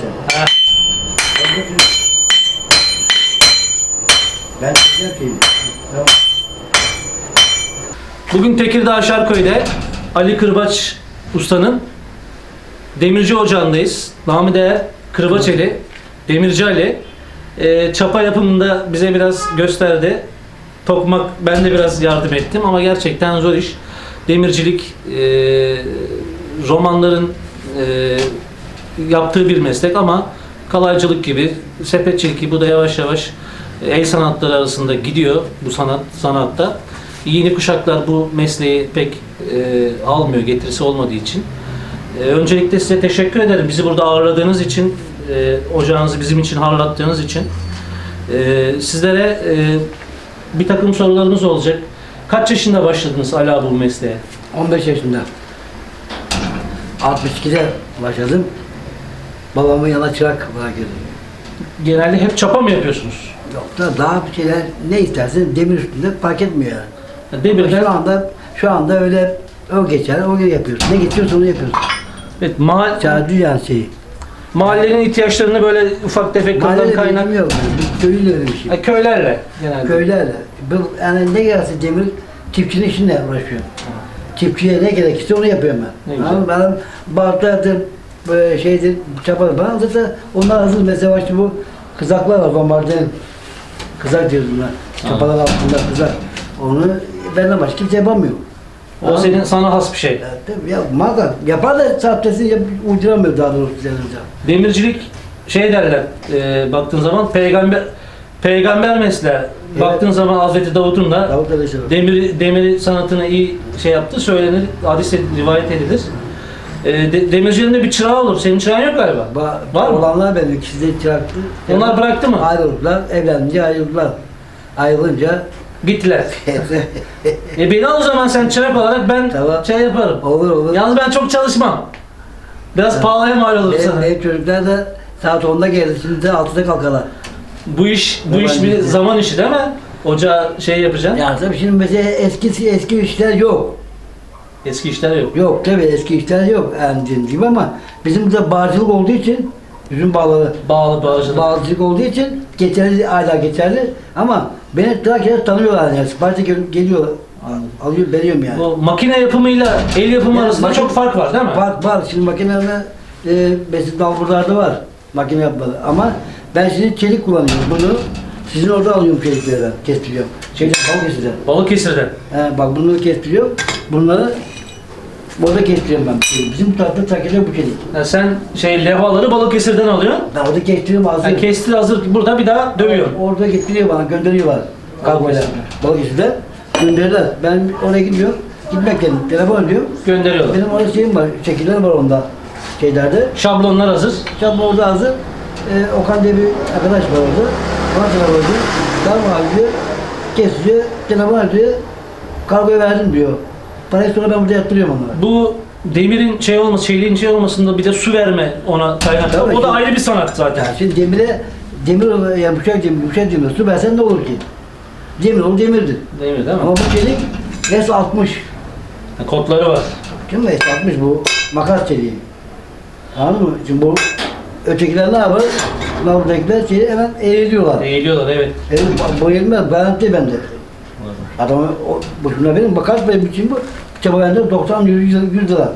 sen. Ha. Ben çekeceğim şeyi. Tamam. Bugün Tekirdağ Şarköy'de Ali Kırbaç Usta'nın Demirci Ocağı'ndayız. Namı değer Kırbaçeli, Demirci Ali. Ee, çapa yapımında bize biraz gösterdi. Tokmak ben de biraz yardım ettim ama gerçekten zor iş. Demircilik e, romanların e, yaptığı bir meslek ama kalaycılık gibi, sepetçilik gibi bu da yavaş yavaş el sanatları arasında gidiyor bu sanat sanatta. Yeni kuşaklar bu mesleği pek e, almıyor getirisi olmadığı için. E, öncelikle size teşekkür ederim. Bizi burada ağırladığınız için, e, ocağınızı bizim için harlattığınız için. E, sizlere e, bir takım sorularımız olacak. Kaç yaşında başladınız Ali abi bu mesleğe? 15 yaşında. 62'de başladım. Babamın yanına çırak olarak girdim. Genelde hep çapa mı yapıyorsunuz? Yok da daha bir şeyler ne istersen demir üstünde fark etmiyor yani. Demirden, Şu anda şu anda öyle o geçer, o yapıyorsun. Ne geçiyorsa onu yapıyorsun. evet, ma- Çağ dünyanın şeyi. mahallenin ihtiyaçlarını böyle ufak tefek Mahallede kaynak kaynak yok. Biz köylüyle öyle bir şey. Ha, köylerle genelde. Köylerle. Bu, yani ne gelse demir çiftçinin işinle uğraşıyorum. Çiftçiye ne gerekirse onu yapıyorum ben. Ne güzel. Ama benim baltadır, böyle şeydir, çapadır falan zaten onlar hazır. Mesela işte bu kızaklar var, bombardiyan. Kızak diyoruz buna. Çapalar altında kızak. Onu benden başka kimse yapamıyor. O Tamam. senin sana has bir şey. Ya, tabii ya muhakkak yapar da sahtesini yap, uyduramıyor daha doğrusu üzerinde. Demircilik şey derler e, baktığın zaman peygamber peygamber mesleği. Baktığın zaman Hazreti Davud'un da Davut demir demir sanatını iyi şey yaptı söylenir, hadis rivayet edilir. E, de, demircinin de bir çırağı olur. Senin çırağın yok galiba. Ba- Var mı? Olanlar benim ikisi de çıraktı. Onlar bıraktı mı? Ayrıldılar, evlenince ayrıldılar. Ayrılınca Gittiler. E beni al o zaman sen çırak olarak ben Tamam. şey yaparım. olur olur. Yalnız ben çok çalışmam. Biraz Evet. pahalıya mal olur benim, sana. benim çocuklar da saat 10'da geldi, şimdi de 6'da kalkarlar. Bu iş bu iş bir zaman işi değil mi? Ocağa şey yapacaksın. Ya tabii şimdi mesela eski eski işler yok. Eski işler yok. Yok tabii eski işler yok yani dediğim gibi ama bizim burada bağcılık olduğu için üzüm bağları Bağlı bağcılık. bağcılık olduğu için geçerli hala geçerli ama beni Trakya'da tanıyorlar yani siparişe gel- geliyorlar. Anladım. Alıyor, veriyorum yani. Bu makine yapımıyla el yapımı Yani arasında makine- çok fark var değil mi? Var var. Şimdi makinelerinde e, besin dalburlarda var. Makine yapmalı. Ama ben şimdi çelik kullanıyorum. Bunu sizin orada alıyorum çeliklerden. Kestiriyorum. Şeyden, Balıkesir'den. Balıkesir'den. He, bak bunları kestiriyorum. Bunları orada kestiriyorum ben. Bizim bu tarafta Trakya'da bu çelik. Yani sen şey levhaları Balıkesir'den alıyorsun. Ben orada kestiriyorum hazır. Yani kestir hazır burada bir daha dövüyorsun. Orada getiriyor bana, gönderiyorlar. Kargoyla. Balıkesir'de. Gönderirler. Ben oraya gidiyorum. Gitmek geldim. Telefon ediyorum. Gönderiyorlar. Benim orada şeyim var, şekiller var onda. Şeylerde. Şablonlar hazır. Çabuk orada hazır. Ee, Okan diye bir arkadaş var orada. Telefon ediyor. Tamam abi diyor. Kesiyor. Telefon ediyor. Kargoyu verdim diyor. Parayı sonra ben burada yatırıyorum onlara. Bu demirin şey olması, şeyliğin şey olmasında bir de su verme ona kaynaklı. Tabii O da ki. ayrı bir sanat zaten. Şimdi demire, demir yani yumuşak demir, yumuşak demir su versen ne olur ki? Demir olur demirdir. Demir değil mi? Ama bu çelik S 60. Ha, Kodları var. Kim S 60 bu? Makas çeliği. Anladın mı? Şimdi bu ötekiler ne yapar? Bunlar buradakiler şeyi hemen eğiliyorlar. Eğiliyorlar evet. Evet, bu yenilmez, garanti bende. Adam o, boşuna benim bakar benim için bu çaba bende 90 100, 100 lira.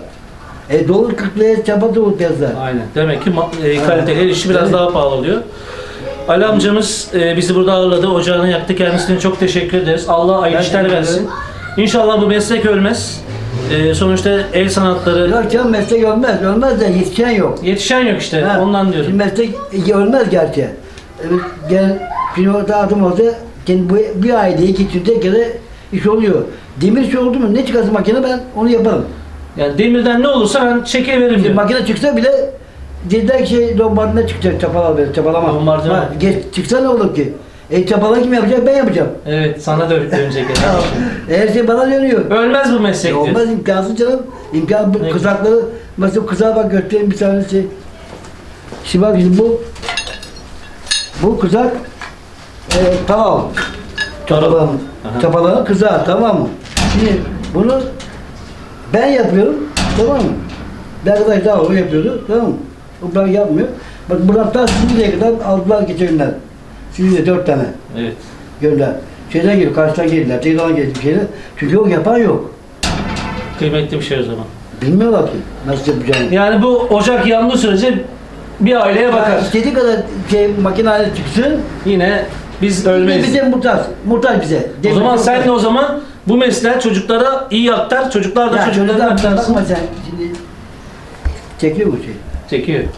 E dolar 40 liraya çaba doğru piyasada. Aynen. Demek ki ma- e, kaliteli el işi biraz Evet. daha pahalı oluyor. Ali amcamız e, bizi burada ağırladı. Ocağını yaktı. Kendisine çok teşekkür ederiz. Allah hayırlı Ben işler teşekkür versin. ederim. İnşallah bu meslek ölmez. E, sonuçta el sanatları Yok canım meslek ölmez, ölmez de yetişen yok. yetişen yok işte. Ha, Ondan diyorum. Şimdi meslek ölmez gerçi. Evet, gel, şimdi orada adım olsa kendi bu bir ayda iki üçte kere iş oluyor. Demir iş oldu mu ne çıkarsa makine ben onu yaparım. Yani demirden ne olursa ben çeke veririm Şimdi diyor. makine çıksa bile dediler ki şey bombardına çıkacak çapalar böyle çapalama. Ha, geç, çıksa ne olur ki? E çapalar kim yapacak? Ben yapacağım. Evet sana da dönecek. Ya, Her şey bana dönüyor. Ölmez bu meslek diyor. olmaz imkansız canım. İmkan Ne kızakları mesela kızağa bak göstereyim bir tanesi. Şimdi bak şimdi bu bu kızak e, tamam. Çapaların, Aha. çapaların kızağı tamam mı? Şimdi bunu ben yapıyorum tamam mı? Bir arkadaş daha o yapıyordu tamam mı? O ben yapmıyor. Bak buradan ta Silivri'ye kadar aldılar geçenler. Silivri'ye dört tane Evet. gönder. Şeyden geliyor, karşıdan geldiler, Tekirdağ'dan geldi bir şeyler. Çünkü yok, yapan yok. Kıymetli bir şey o zaman. Bilmiyorlar ki nasıl yapacağını. Yani bu ocak yandığı sürece bir aileye bakar. İstediği kadar şey, makine çıksın, Yine biz ölmeyiz. bize muhtaç, muhtaç bize. O zaman Devlet sen muhtaç. de o zaman bu mesleği çocuklara iyi aktar, çocuklar da Ya çocuklarına çocuklar aktarsın. bakma sen şimdi çekiyor bu şey. Çekiyor. He.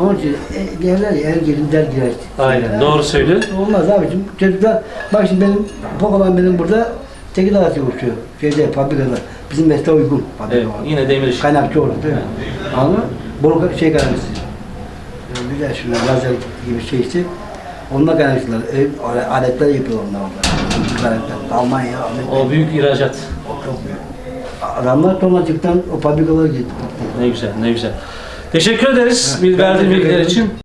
Onun için e, derler ya her gelin der girer. Aynen, doğru söylüyor. Olmaz abicim. Çocuklar bak şimdi benim Pokolan benim burada Tekirdağ çalışıyor. Şeyde fabrikada. Bizim mesleğe uygun fabrika Evet, var. yine demir işi. Kaynakçı orada değil mi? Ama bolu şey kaynakçısı. Ee, Güzel şunlar lazer gibi şey işte. Onunla kaynakçılar. Ev ale- aletler yapıyorlar onlar orada. Aletler. Almanya, Amerika. O büyük ihracat. Çok büyük. Adamlar Tomacık'tan o fabrikalara gitti. Ne güzel, ne güzel. Teşekkür ederiz verdiğin bilgiler için.